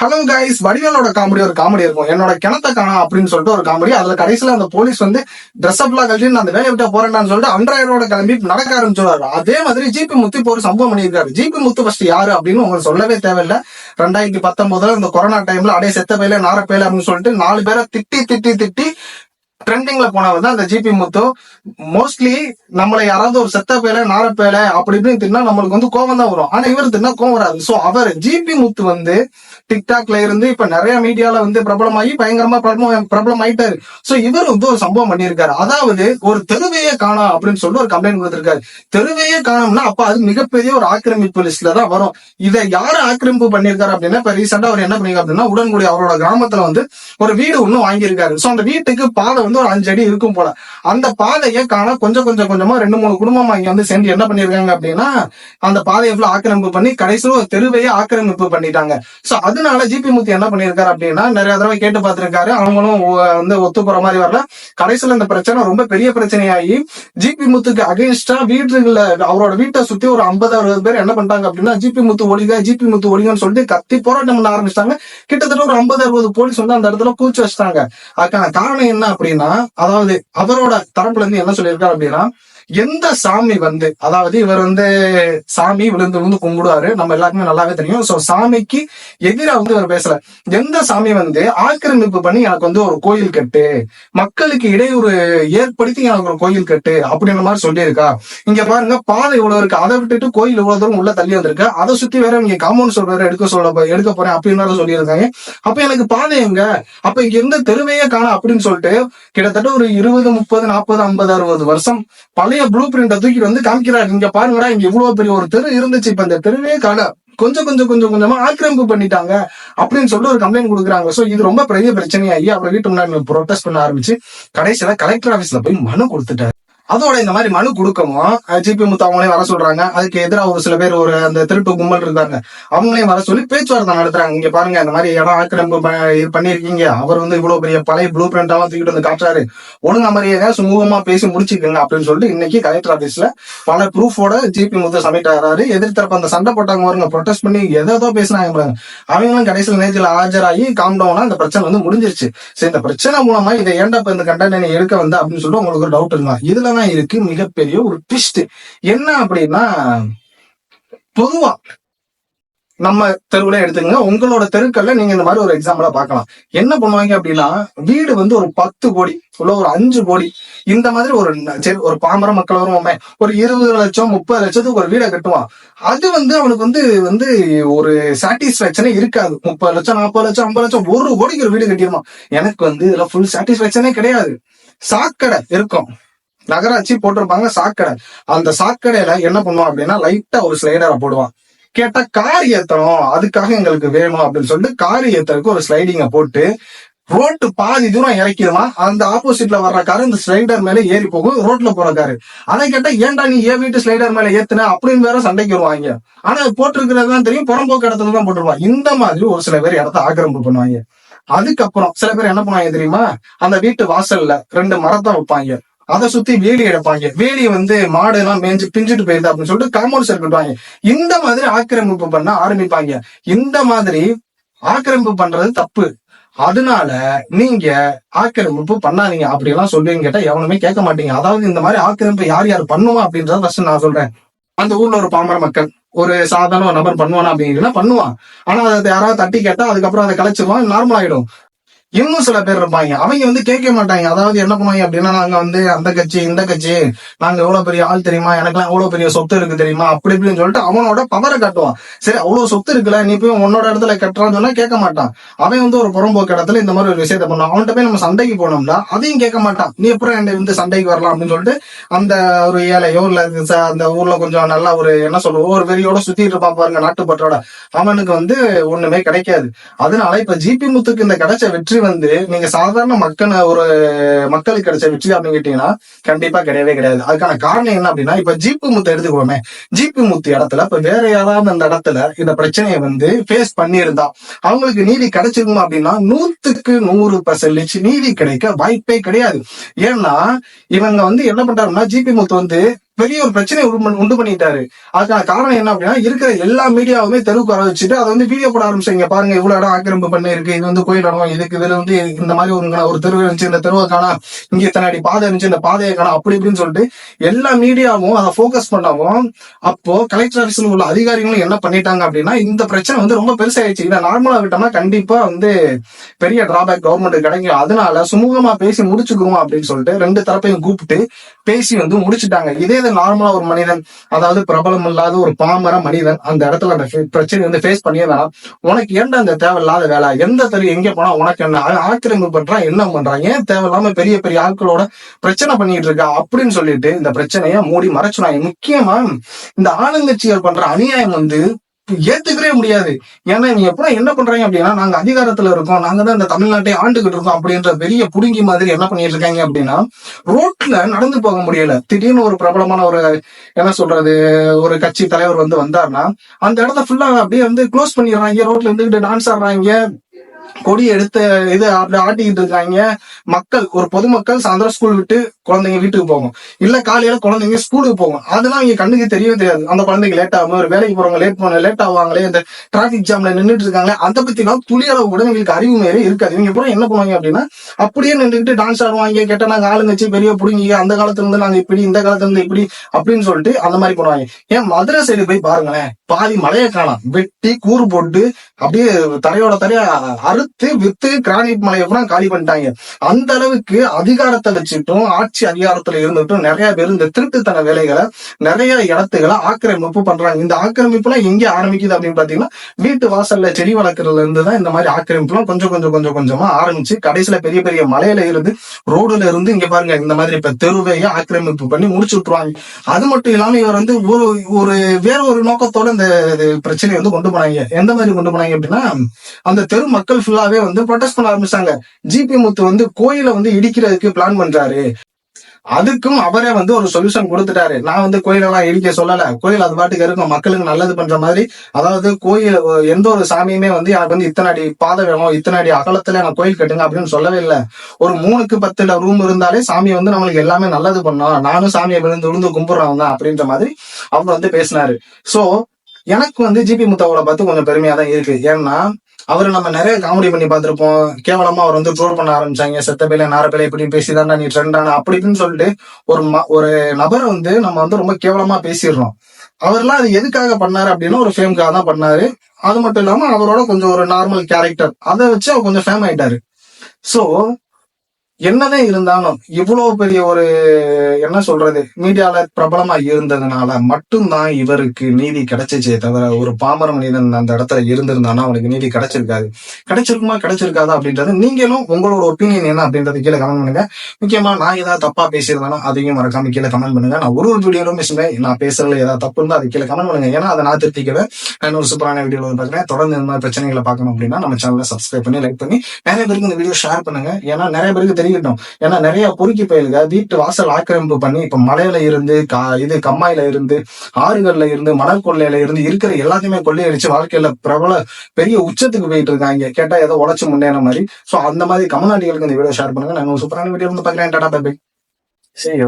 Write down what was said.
Hello guys வடிவேலோட comedy ஒரு comedy இருக்கும். என்னோட கிணத்த காணா அப்படின்னு சொல்லிட்டு ஒரு காமெடி. அதுல கடைசியில அந்த போலீஸ் வந்து ட்ரெஸ் அப்லாம் கழிச்சு அந்த வேலையை விட்டா போறேன்னு சொல்லிட்டு அன்றாயிரோட கிளம்பி நடக்க ஆரம்பிச்சுடுவாரு அதே மாதிரி ஜிபி முத்து இப்போ ஒரு சம்பவம் பண்ணியிருக்காரு. ஜிபி முத்து ஃபர்ஸ்ட் யாரு அப்படின்னு உங்களுக்கு சொல்லவே தேவையில்ல. ரெண்டாயிரத்தி பத்தொன்பதுல இந்த கொரோனா டைம்ல அடைய செத்த பையில நார பையில அப்படின்னு சொல்லிட்டு நாலு பேரை திட்டி திட்டி திட்டி ட்ரெண்டிங்ல போனவர் தான் அந்த ஜிபி முத்து. மோஸ்ட்லி நம்மளை யாராவது ஒரு செத்த பேல நாரப்பேல அப்படி இப்படின்னு தின்னா நம்மளுக்கு வந்து கோவம் தான் வரும். ஆனா இவர் தின்னா கோவம் வராது. சோ அவர் ஜிபி முத்து வந்து டிக்டாக்ல இருந்து இப்ப நிறைய மீடியால வந்து பிரபலமாகி பயங்கரமா பிரபலம் பிரபலம் ஆயிட்டாரு சோ இவர் வந்து ஒரு சம்பவம் பண்ணியிருக்காரு. அதாவது ஒரு தெருவையே காணோம் அப்படின்னு சொல்லி ஒரு கம்ப்ளைண்ட் கொடுத்திருக்காரு. தெருவையே காணோம்னா அப்ப அது மிகப்பெரிய ஒரு ஆக்கிரமிப்பு லிஸ்ட்ல தான் வரும். இதை யாரு ஆக்கிரமிப்பு பண்ணியிருக்காரு அப்படின்னா இப்ப ரீசெண்டா அவர் என்ன பண்ணிருக்காரு அப்படின்னா உடன்குடி அவரோட கிராமத்துல வந்து ஒரு வீடு ஒண்ணு வாங்கியிருக்காரு. சோ அந்த வீட்டுக்கு பாதை வந்து ஒரு அஞ்சு அடி இருக்கும் போல. அந்த பாதையை காண கொஞ்சம் கொஞ்சம் கொஞ்சமா ரெண்டு மூணு குடும்பமா இங்க வந்து சேர்ந்து என்ன பண்ணிருக்காங்க அப்படின்னா அந்த பாதையை ஃபுல்லா ஆக்கிரமிப்பு பண்ணி கடைசியில் ஒரு தெருவையே ஆக்கிரமிப்பு பண்ணிட்டாங்க. சோ அதனால ஜிபி முத்து என்ன பண்ணிருக்காரு அப்படின்னா நிறைய தடவை கேட்டு பார்த்திருக்காரு. அவங்களும் வந்து ஒத்து போற மாதிரி வரல. கடைசியில இந்த பிரச்சனை ரொம்ப பெரிய பிரச்சனையாகி ஜிபி முத்துக்கு அகேன்ஸ்டா வீட்டுல அவரோட வீட்டை சுத்தி ஒரு ஐம்பது அறுபது பேர் என்ன பண்ணிட்டாங்க அப்படின்னா ஜிபி முத்து ஒழிக ஜிபி முத்து ஒழிகன்னு சொல்லிட்டு கத்தி போராட்டம் பண்ண ஆரம்பிச்சிட்டாங்க. கிட்டத்தட்ட ஒரு ஐம்பது அறுபது போலீஸ் வந்து அந்த இடத்துல கூச்சு வச்சிட்டாங்க. அதுக்கான காரணம் என்ன அப்படின்னா அதாவது அவரோட தரப்புல இருந்து என்ன சொல்லியிருக்காரு அப்படின்னா எந்த சாமி வந்து அதாவது இவர் வந்து சாமி விழுந்து விழுந்து கும்பிடுவாரு நம்ம எல்லாருக்குமே நல்லாவே தெரியும். சோ சாமிக்கு எதிரா வந்து இவர் பேசல. எந்த சாமி வந்து ஆக்கிரமிப்பு பண்ணி எனக்கு வந்து ஒரு கோயில் கட்டு மக்களுக்கு இடையூறு ஏற்படுத்தி எனக்கு ஒரு கோயில் கட்டு அப்படின்ற மாதிரி சொல்லியிருக்கா. இங்க பாருங்க பாதை இவ்வளவு இருக்கு. அதை விட்டுட்டு கோயில் இவ்வளவு தூரம் உள்ள தள்ளி வந்திருக்கு? அதை சுத்தி வேற இங்க காம்பவுண்ட் சொல்றாரு எடுக்க சொல்ல எடுக்க போறேன் அப்படின்னு சொல்லியிருக்காங்க அப்ப எனக்கு பாதை எங்க? அப்ப இங்க இருந்த தெருவையே காண அப்படின்னு சொல்லிட்டு கிட்டத்தட்ட ஒரு இருபது முப்பது நாற்பது ஐம்பது அறுபது வருஷம் பழைய ப்ளூ பிரிண்ட தூக்கி வந்து காமிக்கிறாரு. இங்க பாருங்கடா இங்க இவ்வளவு பெரிய ஒரு தெரு இருந்துச்சு. இப்ப இந்த தெருவே காண. கொஞ்சம் கொஞ்சம் கொஞ்சம் கொஞ்சமா ஆக்கிரமிப்பு பண்ணிட்டாங்க அப்படின்னு சொல்லிட்டு ஒரு கம்ப்ளைண்ட் கொடுக்குறாங்க. சோ இது ரொம்ப பெரிய பிரச்சனையாகி அவர் வீட்டு முன்னாடி ப்ரொட்டஸ்ட் பண்ண ஆரம்பிச்சு கடைசியில கலெக்டர் ஆபீஸ்ல போய் மனு கொடுத்துட்டாரு. அதோட இந்த மாதிரி மனு கொடுக்கவும் ஜிபி முத்து அவங்களையும் வர சொல்றாங்க. அதுக்கு எதிராக ஒரு சில பேர் ஒரு அந்த திருட்டு கும்பல் இருக்காங்க அவங்களையும் வர சொல்லி பேச்சுவார்த்தை நடத்துறாங்க. இங்க பாருங்க இந்த மாதிரி இடம் ஆக்கிரமிப்பு இது பண்ணிருக்கீங்க அவர் வந்து இவ்வளவு பெரிய பழைய ப்ளூ பிரிண்டாவும் தூக்கிட்டு வந்து காட்டுறாரு. ஒழுங்கா மாதிரியே சுமூகமா பேசி முடிச்சுக்கோங்க அப்படின்னு சொல்லிட்டு இன்னைக்கு கலெக்டர் ஆபீஸ்ல பல ப்ரூஃபோட ஜிபி முத்து சப்மிட் ஆகிறாரு. எதிர்த்தரப்பு அந்த சண்டை போட்டாங்க வருங்க ப்ரொடெஸ்ட் பண்ணி எதோ பேசினாங்க அவங்களும் கடைசியில் நேரத்தில் ஆஜராகி காம் டவுனா அந்த பிரச்சனை வந்து முடிஞ்சிருச்சு. சரி இந்த பிரச்சனை மூலமா இதை ஏன்டா இந்த கண்டென்ட் நீ எடுக்க வந்த அப்படின்னு சொல்லிட்டு உங்களுக்கு ஒரு டவுட் இருந்தா. இதுல தான் இருக்கு மிகப்பெரிய ஒரு ட்விஸ்ட் என்ன அப்படின்னா பொதுவா நம்ம தெருவுல எடுத்துக்கங்க உங்களோட தெருக்கள்ல நீங்க இந்த மாதிரி ஒரு எக்ஸாம்பிளா பார்க்கலாம். என்ன பண்ணுவாங்க அப்படின்னா வீடு வந்து ஒரு பத்து கோடி இல்ல ஒரு அஞ்சு கோடி இந்த மாதிரி ஒரு சரி ஒரு பாமர மக்கள் வருவோமே ஒரு இருபது லட்சம் முப்பது லட்சத்துக்கு ஒரு வீடை கட்டுவான். அது வந்து அவனுக்கு வந்து வந்து ஒரு சாட்டிஸ்பேக்சனே இருக்காது. முப்பது லட்சம் நாற்பது லட்சம் ஐம்பது லட்சம் ஒரு கோடிக்கு ஒரு வீடு கட்டிடுவான். எனக்கு வந்து இதுல ஃபுல் சாட்டிஸ்பேக்சனே கிடையாது. சாக்கடை இருக்கும். நகராட்சி போட்டிருப்பாங்க சாக்கடை. அந்த சாக்கடையில என்ன பண்ணுவான் அப்படின்னா லைட்டா ஒரு ஸ்லைடரை போடுவான். கேட்டா கார் ஏத்தணும் அதுக்காக எங்களுக்கு வேணும் அப்படின்னு சொல்லிட்டு கார் ஏத்தறதுக்கு ஒரு ஸ்லைடிங்க போட்டு ரோட்டு பாதி தூரம் இறக்கிடுவான். அந்த ஆப்போசிட்ல வர்ற காரு இந்த ஸ்லைடர் மேல ஏறி போகும் ரோட்ல போற காரு. அதை கேட்டா ஏன்டா நீ ஏன் வீட்டு ஸ்லைடர் மேல ஏத்துன? அப்படின்னு வேற சண்டைக்கு வருவாங்க. ஆனா போட்டிருக்கிறதுதான் போட்டிருக்கிறது தான் தெரியும் புறம்போக்கு இடத்துல தான் போட்டுருவான் இந்த மாதிரி ஒரு சில பேர் இடத்த ஆக்கிரமிப்பு பண்ணுவாங்க. அதுக்கப்புறம் சில பேர் என்ன பண்ணுவாங்க தெரியுமா? அந்த வீட்டு வாசல்ல ரெண்டு மரத்தை வைப்பாங்க. அதை சுத்தி வேலி எடுப்பாங்க. வேலி வந்து மாடு எல்லாம் மேய்ஞ்சு பிஞ்சிட்டு போயிருது அப்படின்னு சொல்லிட்டு காம்பவுண்ட் செல் கட்டுவாங்க இந்த மாதிரி ஆக்கிரமிப்பு பண்ண ஆரம்பிப்பாங்க. இந்த மாதிரி ஆக்கிரமிப்பு பண்றது தப்பு. அதனால நீங்க ஆக்கிரமிப்பு பண்ணாதீங்க. அப்படி எல்லாம் சொல்லுவீங்க கேட்டா எவனுமே கேட்க மாட்டீங்க. அதாவது இந்த மாதிரி ஆக்கிரமிப்பு யார் யார் பண்ணுவா அப்படின்றத ஃபர்ஸ்ட் நான் சொல்றேன். அந்த ஊர்ல ஒரு பாமர மக்கள் ஒரு சாதாரண ஒரு நபர் பண்ணுவானா அப்படின்னா பண்ணுவான். ஆனா அதை யாராவது தட்டி கேட்டா அதுக்கப்புறம் அதை கலைச்சிருவான் நார்மல் ஆயிடும். இன்னும் சில பேர் இருப்பாங்க. அவங்க வந்து கேட்க மாட்டாங்க. அதாவது என்ன பண்ணுவாங்க அப்படின்னா நாங்க வந்து அந்த கட்சி இந்த கட்சி நாங்க எவ்வளவு பெரிய ஆள் தெரியுமா? எனக்கெல்லாம் எவ்வளவு பெரிய சொத்து இருக்கு தெரியுமா? அப்படி இப்படின்னு சொல்லிட்டு அவனோட பவரை காட்டுவான். சரி அவ்வளவு சொத்து இருக்குல்ல நீ போய் உன்னோட இடத்துல கட்டுறான்னு சொன்னா கேட்க மாட்டான். அவன் வந்து ஒரு புறம்போக்கு இடத்துல இந்த மாதிரி ஒரு விஷயத்த பண்ணுவான். அவன்கிட்ட போய் நம்ம சண்டைக்கு போனோம்னா அதையும் கேட்க மாட்டான். நீ அப்புறம் என்ன வந்து சண்டைக்கு வரலாம் அப்படின்னு சொல்லிட்டு அந்த ஒரு ஏழையோ இல்ல அந்த ஊர்ல கொஞ்சம் நல்லா ஒரு என்ன சொல்லுவோம் ஒரு வெறியோட சுத்திட்டு இருப்பான் பாருங்க நாட்டுப்பற்றோட. அவனுக்கு வந்து ஒண்ணுமே கிடைக்காது. அதனால இப்ப ஜிபி முத்துக்கு இந்த கிடைச்ச வெற்றி வந்து நீங்க சாதாரண மக்கள் ஒரு மக்களுக்கு கிடைச்ச வெற்றி அப்படின்னு கேட்டீங்கன்னா கண்டிப்பா கிடையவே கிடையாது. அதுக்கான காரணம் என்ன அப்படின்னா இப்ப ஜிபி முத்து எடுத்துக்கோமே. ஜிபி முத்து இடத்துல இப்ப வேற யாராவது அந்த இடத்துல இந்த பிரச்சனையை வந்து ஃபேஸ் பண்ணியிருந்தா அவங்களுக்கு நீதி கிடைச்சிருக்கும் அப்படின்னா நூத்துக்கு நூறு பர்சன்டேஜ் நீதி கிடைக்க வாய்ப்பே கிடையாது. ஏன்னா இவங்க வந்து என்ன பண்றாங்கன்னா ஜிபி முத்து வந்து பெரிய ஒரு பிரச்சனை உண்டு உண்டு பண்ணிட்டாரு. அதுக்கான காரணம் என்ன அப்படின்னா இருக்கிற எல்லா மீடியாவுமே தெருவுக்கு வர வச்சுட்டு அதை வந்து வீடியோ போட ஆரம்பிச்சாங்க பாருங்க இவ்வளவு இடம் ஆக்கிரமிப்பு பண்ண இருக்கு. இது வந்து கோயில் இடம் இதுக்கு இதுல வந்து இந்த மாதிரி ஒரு ஒரு தெருவு இருந்துச்சு இந்த தெருவை காணா இங்க இத்தனை அடி பாதை இருந்துச்சு இந்த பாதையை காணா அப்படி இப்படின்னு சொல்லிட்டு எல்லா மீடியாவும் அதை ஃபோக்கஸ் பண்ணவும் அப்போ கலெக்டர் ஆஃபீஸ்ல உள்ள அதிகாரிகளும் என்ன பண்ணிட்டாங்க அப்படின்னா இந்த பிரச்சனை வந்து ரொம்ப பெருசாயிடுச்சு. இதை நார்மலா விட்டோம்னா கண்டிப்பா வந்து பெரிய டிராபேக் கவர்மெண்ட் கிடைக்கும். அதனால சுமூகமா பேசி முடிச்சுக்குவோம் அப்படின்னு சொல்லிட்டு ரெண்டு தரப்பையும் கூப்பிட்டு பேசி வந்து முடிச்சுட்டாங்க. இதே இது நார்மலா ஒரு மனிதன் அதாவது பிரபலம் இல்லாத ஒரு பாமர மனிதன் அந்த இடத்துல அந்த பிரச்சனை வந்து ஃபேஸ் பண்ணியே வேணாம். உனக்கு ஏன்டா அந்த தேவையில்லாத வேலை? எந்த தெரு எங்க போனா உனக்கு என்ன? ஆக்கிரமிப்பு பண்றான் என்ன பண்றான்? ஏன் தேவையில்லாம பெரிய பெரிய ஆட்களோட பிரச்சனை பண்ணிட்டு இருக்கா? அப்படின்னு சொல்லிட்டு இந்த பிரச்சனைய மூடி மறைச்சுனாங்க முக்கியமா இந்த ஆளுங்கட்சிகள் பண்ற அநியாயம் வந்து ஏத்துக்கவே முடியாது. ஏன்னா நீங்க எப்பறம் என்ன பண்றாங்க அப்படின்னா நாங்க அதிகாரத்துல இருக்கோம். நாங்க தான் இந்த தமிழ்நாட்டை ஆண்டுகிட்டு இருக்கோம் அப்படின்ற பெரிய புடுங்கி மாதிரி என்ன பண்ணிட்டு இருக்காங்க அப்படின்னா ரோட்ல நடந்து போக முடியல. திடீர்னு ஒரு பிரபலமான ஒரு என்ன சொல்றது ஒரு கட்சி தலைவர் வந்து வந்தாருன்னா அந்த இடத்த ஃபுல்லா அப்படியே வந்து க்ளோஸ் பண்ணிடுறாங்க. ரோட்ல இருந்துகிட்டு டான்ஸ் ஆடுறாங்க. கொடி எடுத்த இது அப்படி ஆட்டிக்கிட்டு இருக்காங்க. மக்கள் ஒரு பொதுமக்கள் சாயந்தரம் ஸ்கூல் விட்டு குழந்தைங்க வீட்டுக்கு போகும். இல்ல காலையில குழந்தைங்க ஸ்கூலுக்கு போகும். அதெல்லாம் இங்க கண்ணுக்கு தெரியவே தெரியாது. அந்த குழந்தைங்க லேட் ஆகும் ஒரு வேலைக்கு போறவங்க லேட் பண்ண லேட் ஆவாங்களே இந்த டிராபிக் ஜாம்ல நின்னுட்டு இருக்காங்க அதை பத்தி எல்லாம் துளி அளவு கூட எங்களுக்கு அறிவு மேலே இருக்காது. இவங்க பூரா என்ன பண்ணுவாங்க அப்படின்னா அப்படியே நின்றுட்டு டான்ஸ் ஆடுவாங்க. கேட்டா நாங்க ஆளுங்கட்சி பெரிய புடுங்கி அந்த காலத்துல இருந்து நாங்க இப்படி இந்த காலத்துல இருந்து இப்படி அப்படின்னு சொல்லிட்டு அந்த மாதிரி பண்ணுவாங்க. ஏன் மதுரை சைடு போய் பாருங்களேன். பாதி மலையை காணாம். வெட்டி கூறு போட்டு அப்படியே தரையோட தரையா அறுத்து வித்து கிரானைட் மலையை கூட காலி பண்ணிட்டாங்க. அந்த அளவுக்கு அதிகாரத்தை வச்சுட்டும் ஆட்சி அதிகாரத்துல இருந்துட்டும் நிறைய பேர் இந்த திருட்டுத்தன வேலைகளை நிறைய இடத்துகளை ஆக்கிரமிப்பு பண்றாங்க. இந்த ஆக்கிரமிப்புலாம் எங்க ஆரம்பிக்குது அப்படின்னு பாத்தீங்கன்னா வீட்டு வாசல்ல செடி வளர்க்கறதுல இருந்து தான் இந்த மாதிரி ஆக்கிரமிப்புலாம் கொஞ்சம் கொஞ்சம் கொஞ்சம் கொஞ்சமா ஆரம்பிச்சு கடைசியில பெரிய பெரிய மலையில இருந்து ரோடுல இருந்து இங்க பாருங்க இந்த மாதிரி இப்ப தெருவையே ஆக்கிரமிப்பு பண்ணி முடிச்சு விட்டுருவாங்க. அது மட்டும் இல்லாம இவர் வந்து ஒரு ஒரு வேற ஒரு நோக்கத்தோட இந்த பிரச்சனையை வந்து கொண்டு போனாங்க. எந்த மாதிரி கொண்டு போனாங்க அப்படின்னா அந்த தெரு மக்கள் ஃபுல்லாவே வந்து ப்ரொடெஸ்ட் பண்ண ஆரம்பிச்சாங்க. ஜிபி முத்து வந்து கோயிலை வந்து இடிக்கிறதுக்கு பிளான் பண்றாரு. அதுக்கும் அவரே வந்து ஒரு சொல்யூஷன் கொடுத்துட்டாரு. நான் வந்து கோயிலெல்லாம் இடிக்க சொல்லல. கோயில் அது பாட்டுக்கு இருக்கும். மக்களுக்கு நல்லது பண்ற மாதிரி. அதாவது கோயில் எந்த ஒரு சாமியுமே வந்து எனக்கு வந்து இத்தனை அடி பாதை வேணும் இத்தனை அடி அகலத்துல நான் கோயில் கட்டுங்க அப்படின்னு சொல்லவே இல்லை. ஒரு மூணுக்கு பத்துல ரூம் இருந்தாலே சாமி வந்து நம்மளுக்கு எல்லாமே நல்லது பண்ணோம். நானும் சாமியை விழுந்து விழுந்து கும்பிடுறவன் தான் அப்படின்ற மாதிரி அவர் வந்து பேசினாரு. சோ எனக்கு வந்து ஜிபி முத்தாவோட பார்த்து கொஞ்சம் பெருமையா தான் இருக்கு. ஏன்னா அவரை நம்ம நிறைய காமெடி பண்ணி பார்த்திருப்போம். கேவலமா அவர் வந்து ட்ரோல் பண்ண ஆரம்பிச்சாங்க. செத்த பேல நாரப்பேல இப்படி பேசிதான்டா நீ ட்ரெண்டான அப்படி இப்படின்னு சொல்லிட்டு ஒரு ஒரு நபரை வந்து நம்ம வந்து ரொம்ப கேவலமா பேசிடுறோம். அவர்லாம் அது எதுக்காக பண்ணாரு அப்படின்னா ஒரு ஃபேம்காக தான் பண்ணாரு. அது மட்டும் இல்லாம அவரோட கொஞ்சம் ஒரு நார்மல் கேரக்டர் அதை வச்சு அவர் கொஞ்சம் ஃபேம் ஆயிட்டாரு. ஸோ என்னதான் இருந்தாலும் இவ்வளவு பெரிய ஒரு என்ன சொல்றது மீடியால பிரபலமா இருந்ததுனால மட்டும்தான் இவருக்கு நீதி கிடைச்சிச்சே தவிர ஒரு பாமர மனிதன் அந்த இடத்துல இருந்திருந்தானா அவனுக்கு நீதி கிடைச்சிருக்காது. கிடைச்சிருக்குமா கிடைச்சிருக்காதா அப்படின்றது நீங்களும் உங்களோட ஒப்பீனியன் என்ன அப்படின்றது கீழே கமெண்ட் பண்ணுங்க. முக்கியமா நான் ஏதாவது தப்பா பேசியிருந்தாலும் அதையும் மறக்காம கீழே கமெண்ட் பண்ணுங்க. நான் ஒரு ஒரு வீடியோலும் பேசுவேன் நான் பேசுறதுல ஏதாவது தப்பு இருந்தா அது கீழே கமெண்ட் பண்ணுங்க. ஏன்னா அதை நான் திருத்திக்குவேன் நான் ஒரு சூப்பரான வீடியோ வந்து பாக்குறேன் தொடர்ந்து இந்த மாதிரி பிரச்சனைகளை பார்க்கணும் அப்படின்னா நம்ம சேனலை சப்ஸ்கிரைப் பண்ணி லைக் பண்ணி நிறைய பேருக்கு இந்த வீடியோ ஷேர் பண்ணுங்க. ஏன்னா நிறைய பேருக்கு தெரியும். தெரியட்டும் ஏன்னா நிறைய பொறுக்கி பயிலுங்க வீட்டு வாசல் ஆக்கிரமிப்பு பண்ணி இப்ப மலையில இருந்து கா இது கம்மாயில இருந்து ஆறுகள்ல இருந்து மணல் கொள்ளையில இருந்து இருக்கிற எல்லாத்தையுமே கொள்ளையடிச்சு வாழ்க்கையில பிரபல பெரிய உச்சத்துக்கு போயிட்டு இருக்காங்க. கேட்டா ஏதோ உழைச்சு முன்னேற மாதிரி. சோ அந்த மாதிரி கமநாட்டிகளுக்கு இந்த வீடியோ ஷேர் பண்ணுங்க. நாங்க சூப்பரான வீடியோ வந்து பாக்குறேன் டாடா பை சரி